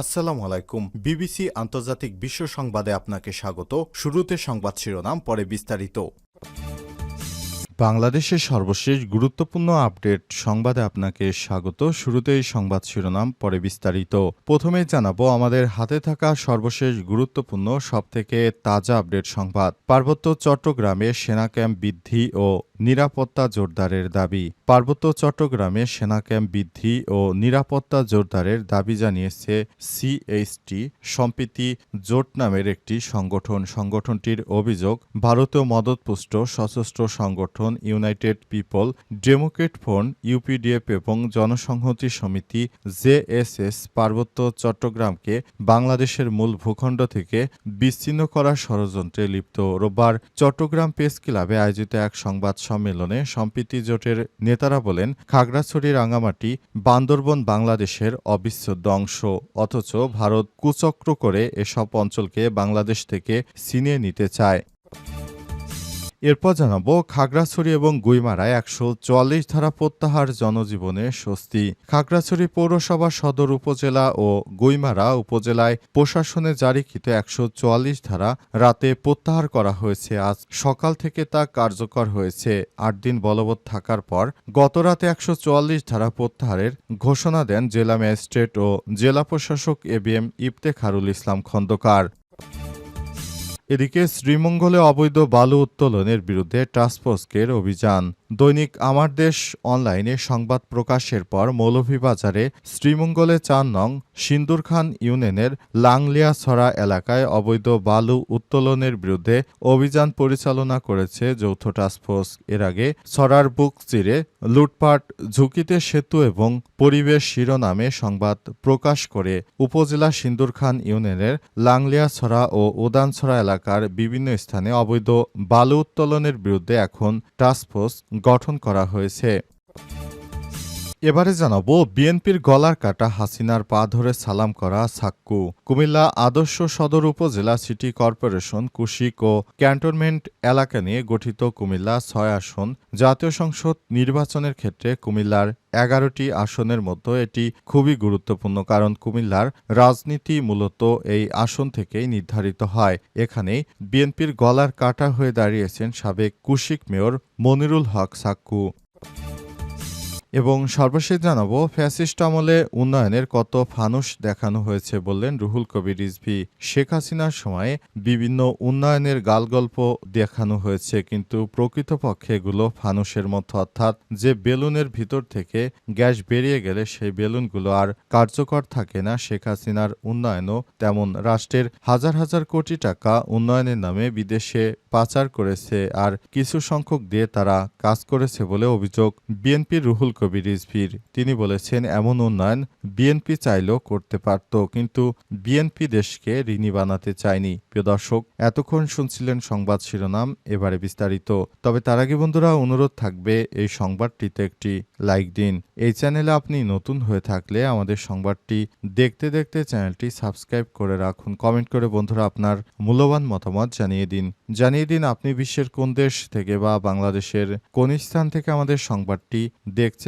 আসসালামু আলাইকুম। বিবিসি আন্তর্জাতিক বিশ্ব সংবাদে আপনাকে স্বাগত। শুরুতে সংবাদ শিরোনাম, পরে বিস্তারিত। বাংলাদেশের সর্বশেষ গুরুত্বপূর্ণ আপডেট সংবাদে আপনাকে স্বাগত। শুরুতেই সংবাদ শিরোনাম, পরে বিস্তারিত। প্রথমেই জানাব, আমাদের হাতে থাকা সর্বশেষ গুরুত্বপূর্ণ সবথেকে তাজা আপডেট সংবাদ। পার্বত্য চট্টগ্রামে সেনা ক্যাম্প বৃদ্ধি ও নিরাপত্তা জোরদারের দাবি। পার্বত্য চট্টগ্রামে সেনা ক্যাম্প বৃদ্ধি ও নিরাপত্তা জোরদারের দাবি জানিয়েছে সিএইচটি। সম্প্রীতি জোট নামের একটি সংগঠন, সংগঠনটির অভিযোগ, ভারতীয় মদতপুষ্ট সশস্ত্র সংগঠন United People, Democrat Front UPDF এবং জনসংহতি সমিতি জেএসএস পার্বত্য চট্টগ্রামকে বাংলাদেশের মূল ভূখণ্ড থেকে বিচ্ছিন্ন করার ষড়যন্ত্রে লিপ্ত। রোববার চট্টগ্রাম প্রেস ক্লাবে আয়োজিত এক সংবাদ সম্মেলনে সম্প্রীতি জোটের নেতারা বলেন, খাগড়াছড়ি রাঙামাটি বান্দরবন বাংলাদেশের অবিচ্ছেদ্য অংশ। অথচ ভারত কুচক্র করে এসব অঞ্চলকে বাংলাদেশ থেকে ছিনিয়ে নিতে চায়। এরপর জানাব খাগড়াছড়ি এবং গুইমারায় একশো চুয়াল্লিশ ধারা প্রত্যাহার জনজীবনে স্বস্তি। খাগড়াছড়ি পৌরসভা সদর উপজেলা ও গুইমারা উপজেলায় প্রশাসনে জারিকৃত একশো চুয়াল্লিশ ধারা রাতে প্রত্যাহার করা হয়েছে। আজ সকাল থেকে তা কার্যকর হয়েছে। আট দিন বলবৎ থাকার পর গতরাতে একশো চুয়াল্লিশ ধারা প্রত্যাহারের ঘোষণা দেন জেলা ম্যাজিস্ট্রেট ও জেলা প্রশাসক A B M Iftekharul Islam Khandakar. এদিকে শ্রীমঙ্গলে অবৈধ বালু উত্তোলনের বিরুদ্ধে টাস্কফোর্সের অভিযান। দৈনিক আমার দেশ অনলাইনে সংবাদ প্রকাশের পর মৌলভীবাজারে শ্রীমঙ্গলে চার নং সিন্দুর খান ইউনিয়নের লাংলিয়াছড়া এলাকায় অবৈধ বালু উত্তোলনের বিরুদ্ধে অভিযান পরিচালনা করেছে যৌথ টাস্কফোর্স এর আগে ছড়ার বুক চিরে লুটপাট, ঝুঁকিতে সেতু এবং পরিবেশ শিরোনামে সংবাদ প্রকাশ করে। উপজেলা সিন্দুর খান ইউনিয়নের লাংলিয়াছড়া ও উদানছড়া এলাকার বিভিন্ন স্থানে অবৈধ বালু উত্তোলনের বিরুদ্ধে এখন টাস্কফোর্স গঠন করা হয়েছে। এবারে জানাব বিএনপির গলার কাটা হাসিনার পা ধরে সালাম করা সাক্কু কুমিল্লা আদর্শ সদর উপজেলা সিটি কর্পোরেশন, কুশিক ও ক্যান্টনমেন্ট এলাকা নিয়ে গঠিত কুমিল্লা ছয় আসন জাতীয় সংসদ নির্বাচনের ক্ষেত্রে কুমিল্লার এগারোটি আসনের মধ্যে এটি খুবই গুরুত্বপূর্ণ কারণ কুমিল্লার রাজনীতি মূলত এই আসন থেকেই নির্ধারিত হয়। এখানেই বিএনপির গলার কাটা হয়ে দাঁড়িয়েছেন সাবেক কুশিক মেয়র মনিরুল হক সাক্কু এবং সর্বশেষ জানাব, ফ্যাসিস্ট আমলে উন্নয়নের কত ফানুস দেখানো হয়েছে বললেন রুহুল কবির রিজভি। শেখ হাসিনার সময়ে বিভিন্ন উন্নয়নের গালগল্প দেখানো হয়েছে, কিন্তু প্রকৃতপক্ষে এগুলো ফানুসের মতো। অর্থাৎ যে বেলুনের ভিতর থেকে গ্যাস বেরিয়ে গেলে সেই বেলুনগুলো আর কার্যকর থাকে না। শেখ হাসিনার উন্নয়নও তেমন। রাষ্ট্রের হাজার হাজার কোটি টাকা উন্নয়নের নামে বিদেশে পাচার করেছে আর কিছু সংখ্যক দিয়ে তারা কাজ করেছে বলে অভিযোগ। বিএনপির রুহুল কবির রিজভির তিনি বলেছেন, এমন উন্নয়ন বিএনপি চাইলেও করতে পারত, কিন্তু বিএনপি দেশকে ঋণী বানাতে চায়নি। প্রিয় দর্শক, এতক্ষণ শুনছিলেন সংবাদ শিরোনাম, এবারে বিস্তারিত। তবে তার আগে বন্ধুরা, অনুরোধ থাকবে এই সংবাদটিতে একটি লাইক দিন। এই চ্যানেলে আপনি নতুন হয়ে থাকলে আমাদের সংবাদটি দেখতে দেখতে চ্যানেলটি সাবস্ক্রাইব করে রাখুন। কমেন্ট করে বন্ধুরা আপনার মূল্যবান মতামত জানিয়ে দিন। জানিয়ে দিন আপনি বিশ্বের কোন দেশ থেকে বা বাংলাদেশের কোন স্থান থেকে আমাদের সংবাদটি দেখছেন।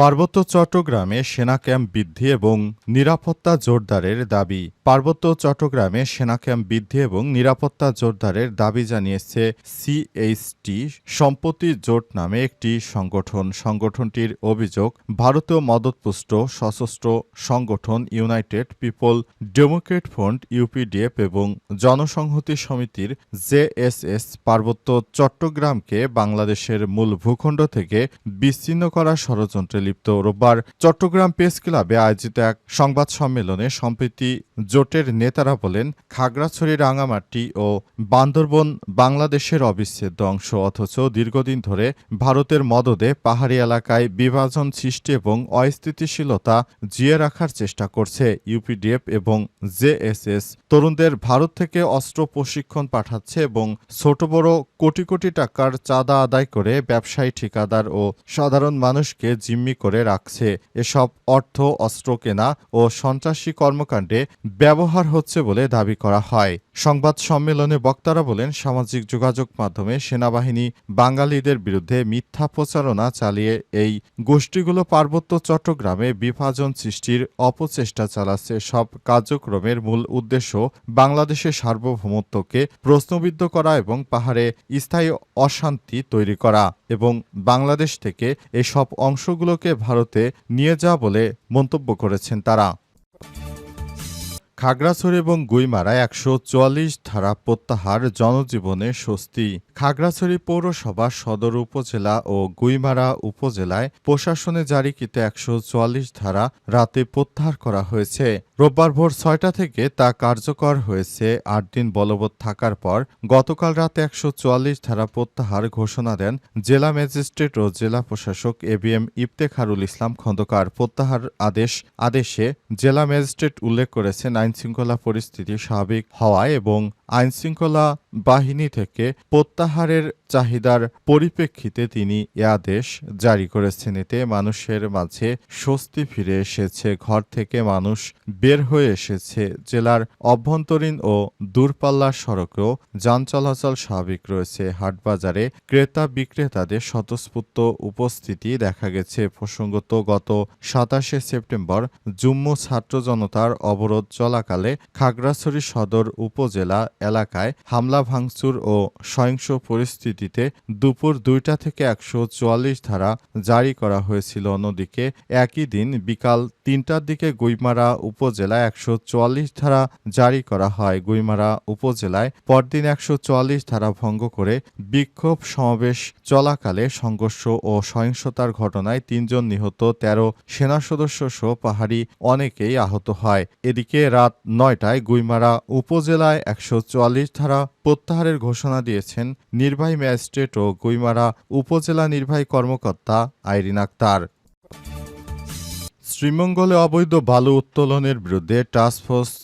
পার্বত্য চট্টগ্রামে সেনা ক্যাম্প বৃদ্ধি এবং নিরাপত্তা জোরদারের দাবি। পার্বত্য চট্টগ্রামে সেনা ক্যাম্প বৃদ্ধি এবং নিরাপত্তা জোরদারের দাবি জানিয়েছে সিএইচটি সম্পত্তি জোট নামে একটি সংগঠন। সংগঠনটির অভিযোগ, ভারতীয় মদতপুষ্ট সশস্ত্র সংগঠন United People Democrat Front UPDF এবং জনসংহতি সমিতির জেএসএস পার্বত্য চট্টগ্রামকে বাংলাদেশের মূল ভূখণ্ড থেকে বিচ্ছিন্ন করার ষড়যন্ত্রে লিপ্ত। রোববার চট্টগ্রাম প্রেস ক্লাবে আয়োজিত এক সংবাদ সম্মেলনে সম্প্রীতি জোটের নেতারা বলেন, খাগড়াছড়ি রাঙামাটি ও বান্দরবন বাংলাদেশের অবিচ্ছেদ্য অংশ। অথচ দীর্ঘদিন ধরে ভারতের মদদে পাহাড়ি এলাকায় বিভাজন সৃষ্টি এবং অস্থিতিশীলতা জিয়ে রাখার চেষ্টা করছে ইউপিডিএফ এবং জেএসএস। তরুণদের ভারত থেকে অস্ত্র প্রশিক্ষণ পাঠাচ্ছে এবং ছোট বড় কোটি কোটি টাকার চাঁদা আদায় করে ব্যবসায়ী ঠিকাদার ও সাধারণ মানুষকে জিম্মি করে রাখছে। এসব অর্থ, অস্ত্র কেনা ও সন্ত্রাসী কর্মকাণ্ডে ব্যবহার হচ্ছে বলে দাবি করা হয়। সংবাদ সম্মেলনে বক্তারা বলেন, সামাজিক যোগাযোগ মাধ্যমে সেনাবাহিনী বাঙালিদের বিরুদ্ধে মিথ্যা প্রচারণা চালিয়ে এই গোষ্ঠীগুলো পার্বত্য চট্টগ্রামে বিভাজন সৃষ্টির অপচেষ্টা চালাচ্ছে। সব কার্যক্রমের মূল উদ্দেশ্য বাংলাদেশের সার্বভৌমত্বকে প্রশ্নবিদ্ধ করা এবং পাহাড়ে স্থায়ী অশান্তি তৈরি করা এবং বাংলাদেশ থেকে এসব অংশগুলোকে ভারতে নিয়ে যাওয়া বলে মন্তব্য করেছেন তারা। খাগড়াছড়ি এবং গুইমারায় একশো চুয়াল্লিশ ধারা প্রত্যাহার জনজীবনে স্বস্তি। খাগড়াছড়ি পৌরসভা সদর উপজেলা ও গুইমারা উপজেলায় প্রশাসনে জারিকৃত একশো চুয়াল্লিশ ধারা রাতে প্রত্যাহার করা হয়েছে। রোববার ভোর ছয়টা থেকে তা কার্যকর হয়েছে। আট দিন বলবৎ থাকার পর গতকাল রাতে একশো চুয়াল্লিশ ধারা প্রত্যাহার ঘোষণা দেন জেলা ম্যাজিস্ট্রেট ও জেলা প্রশাসক A B M Iftekharul Islam Khandakar. প্রত্যাহার আদেশ, আদেশে জেলা ম্যাজিস্ট্রেট উল্লেখ করেছেন আইনশৃঙ্খলা পরিস্থিতি স্বাভাবিক হওয়ায় এবং আইনশৃঙ্খলা বাহিনী থেকে প্রত্যাহারের চাহিদার পরিপ্রেক্ষিতে তিনি এ আদেশ জারি করেছেন। এতে মানুষের মাঝে স্বস্তি ফিরে এসেছে। ঘর থেকে মানুষ বের হয়ে এসেছে। জেলার অভ্যন্তরীণ ও দূরপাল্লার সড়কেও যান চলাচল স্বাভাবিক রয়েছে। হাটবাজারে ক্রেতা বিক্রেতাদের স্বতঃস্ফূর্ত উপস্থিতি দেখা গেছে। প্রসঙ্গত গত সাতাশে সেপ্টেম্বর জুম্মু ছাত্র জনতার অবরোধ চলাকালে খাগড়াছড়ি সদর উপজেলা এলাকায় হামলা ভাঙচুর ও সহিংস পরিস্থিতিতে দুপুর দুইটা থেকে একশো চুয়াল্লিশ ধারা জারি করা হয়েছিল অন্যদিকে একই দিন বিকাল তিনটার দিকে গুইমারা উপজেলায় একশো চুয়াল্লিশ ধারা জারি করা হয়। গুইমারা উপজেলায় পরদিন একশো চুয়াল্লিশ ধারা ভঙ্গ করে বিক্ষোভ সমাবেশ চলাকালে সংঘর্ষ ও সহিংসতার ঘটনায় তিনজন নিহত, তেরো সেনা সদস্য সহ পাহাড়ি অনেকেই আহত হয়। এদিকে রাত নয়টায় গুইমারা উপজেলায় একশো চুয়াল্লিশ ধারা প্রত্যাহারের ঘোষণা দিয়েছেন নির্বাহী ম্যাজিস্ট্রেট ও গুইমারা উপজেলা নির্বাহী কর্মকর্তা আইরিন আক্তার। শ্রীমঙ্গলে অবৈধ বালু উত্তোলনের বিরুদ্ধে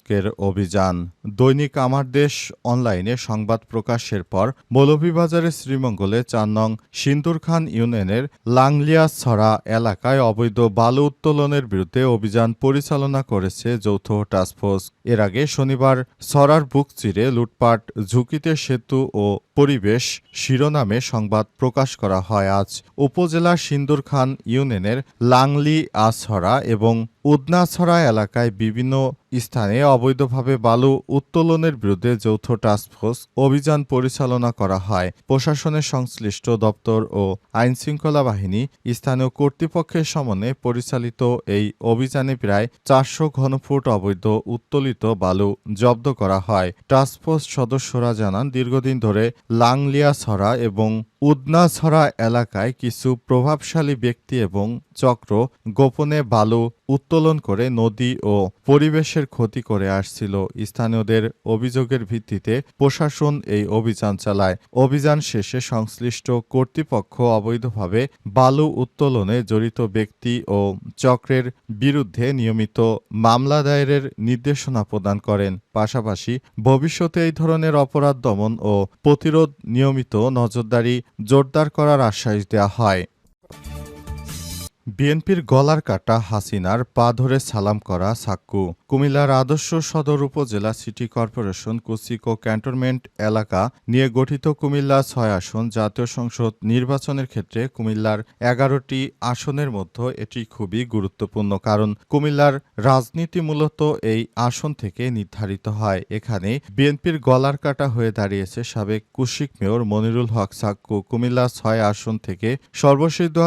টাস্কফোর্সের অভিযান। দৈনিক আমার দেশ অনলাইনে সংবাদ প্রকাশের পর মৌলভীবাজারের শ্রীমঙ্গলে চার নং সিন্দুর খান ইউনিয়নের লাংলিয়াছড়া এলাকায় অবৈধ বালু উত্তোলনের বিরুদ্ধে অভিযান পরিচালনা করেছে যৌথ টাস্কফোর্স এর আগে শনিবার সরার বুক চিরে লুটপাট, ঝুঁকিতে সেতু ও পরিবেশ শিরোনামে সংবাদ প্রকাশ করা হয়। আজ উপজেলার সিন্দুর খান ইউনিয়নের লাংলি আছড়া এবং উদনাছড়া এলাকায় বিভিন্ন স্থানে অবৈধভাবে বালু উত্তোলনের বিরুদ্ধে যৌথ টাস্কফোর্স অভিযান পরিচালনা করা হয়। প্রশাসনের সংশ্লিষ্ট দপ্তর ও আইনশৃঙ্খলা বাহিনী স্থানীয় কর্তৃপক্ষের সমন্বয়ে পরিচালিত এই অভিযানে প্রায় চারশো ঘনফুট অবৈধ উত্তোলিত বালু জব্দ করা হয়। টাস্কফোর্স সদস্যরা জানান, দীর্ঘদিন ধরে লাংলিয়াছড়া এবং উদনাছড়া এলাকায় কিছু প্রভাবশালী ব্যক্তি এবং চক্র গোপনে বালু উত্তোলন করে নদী ও পরিবেশের ক্ষতি করে আসছিল। স্থানীয়দের অভিযোগের ভিত্তিতে প্রশাসন এই অভিযান চালায়। অভিযান শেষে সংশ্লিষ্ট কর্তৃপক্ষ অবৈধভাবে বালু উত্তোলনে জড়িত ব্যক্তি ও চক্রের বিরুদ্ধে নিয়মিত মামলা দায়েরের নির্দেশনা প্রদান করেন। পাশাপাশি ভবিষ্যতে এই ধরনের অপরাধ দমন ও প্রতিরোধ নিয়মিত নজরদারি জোরদার করার আশ্বাস দেওয়া হয়। বিএনপির গলার কাটা হাসিনার পা ধরে সালাম করা সাক্কু কুমিল্লার আদর্শ সদর উপজেলা সিটি কর্পোরেশন কুচিকো ক্যান্টনমেন্ট এলাকা নিয়ে গঠিত কুমিল্লা ছয় আসন জাতীয় সংসদ নির্বাচনের ক্ষেত্রে কুমিল্লার এগারোটি আসনের মধ্যে এটি খুবই গুরুত্বপূর্ণ কারণ কুমিল্লার রাজনীতি মূলত এই আসন থেকে নির্ধারিত হয়। এখানে বিএনপির গলার কাটা হয়ে দাঁড়িয়েছে সাবেক কুশিক মেয়র মনিরুল হক সাক্কু কুমিল্লা ছয় আসন থেকে সর্বশেষ দু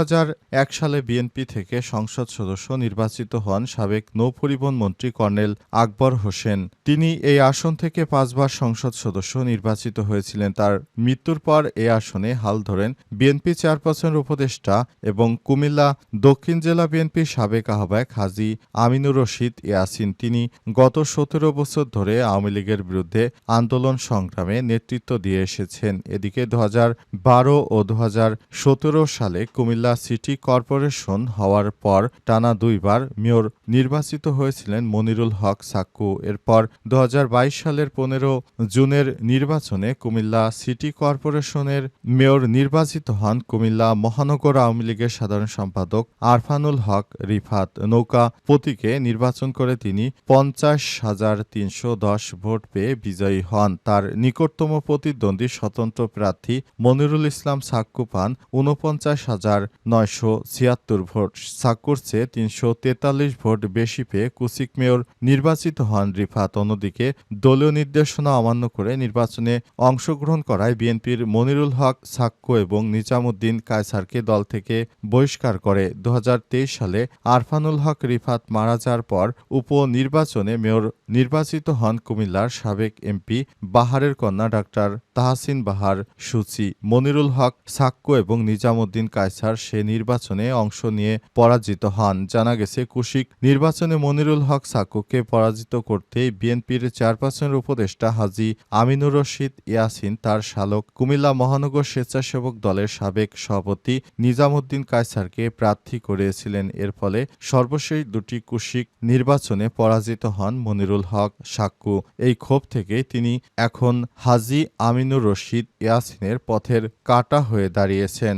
সালে বিএনপি থেকে সংসদ সদস্য নির্বাচিত হন সাবেক নৌপরিবহন মন্ত্রী কর্নেল আকবর হোসেন। তিনি এই আসন থেকে পাঁচবার সংসদ সদস্য নির্বাচিত হয়েছিলেন। তার মৃত্যুর পর এ আসনে হাল ধরেন বিএনপি চেয়ারপারসনের উপদেষ্টা এবং কুমিল্লা দক্ষিণ জেলা বিএনপির সাবেক আহ্বায়ক হাজি আমিনুর রশিদ ইয়াসিন। তিনি গত সতেরো বছর ধরে আওয়ামী লীগের বিরুদ্ধে আন্দোলন সংগ্রামে নেতৃত্ব দিয়ে এসেছেন। এদিকে দু বারো ও দু হাজার সতেরো সালে কুমিল্লা সিটি কর্পোরেশন নির্বাচন হওয়ার পর টানা দুইবার মেয়র নির্বাচিত হয়েছিলেন মনিরুল হক সাক্কু। এরপর দু হাজার বাইশ সালের পনেরো জুনের নির্বাচনে কুমিল্লা সিটি কর্পোরেশনের মেয়র নির্বাচিত হন কুমিল্লা মহানগর আওয়ামী লীগের সাধারণ সম্পাদক আরফানুল হক রিফাত। নৌকা প্রতীকে নির্বাচন করে তিনি পঞ্চাশ হাজার তিনশো দশ ভোট পেয়ে বিজয়ী হন। তার নিকটতম প্রতিদ্বন্দ্বী স্বতন্ত্র প্রার্থী মনিরুল ইসলাম সাক্কু পান ঊনপঞ্চাশ হাজার নয়শো ছিয়াত্তর ভোট সাক্কুর চেয়ে তিনশো তেতাল্লিশ ভোট বেশি পেয়ে কুসিক মেয়র নির্বাচিত হন রিফাত। অন্যদিকে দলীয় নির্দেশনা অমান্য করে নির্বাচনে অংশগ্রহণ করায় বিএনপির মনিরুল হক সাক্কু এবং নিজামুদ্দিন কায়সারকে দল থেকে বহিষ্কার করে। দু হাজার তেইশ সালে আরফানুল হক রিফাত মারা যাওয়ার পর উপনির্বাচনে মেয়র নির্বাচিত হন কুমিল্লার সাবেক এমপি বাহারের কন্যা ডাক্তার তাহসিন বাহার। সুচি মনিরুল হক সাক্কু এবং নিজামুদ্দিন কায়সার সে নির্বাচনে অংশ নিয়ে পরাজিত হন। জানা গেছে, কুশিক নির্বাচনে মনিরুল হক সাক্কুকে পরাজিত করতে বিএনপির চেয়ারপারসনের উপদেষ্টা হাজি আমিনুর রশিদ ইয়াসিন, তার শালক কুমিল্লা মহানগর স্বেচ্ছাসেবক দলের সাবেক সভাপতি নিজামুদ্দিন কায়সারকে প্রার্থী করেছিলেন। এর ফলে সর্বশেষ দুটি কুশিক নির্বাচনে পরাজিত হন মনিরুল হক সাক্কু এই ক্ষোভ থেকে তিনি এখন হাজি আমিনুর রশিদ ইয়াসিনের পথের কাটা হয়ে দাঁড়িয়েছেন।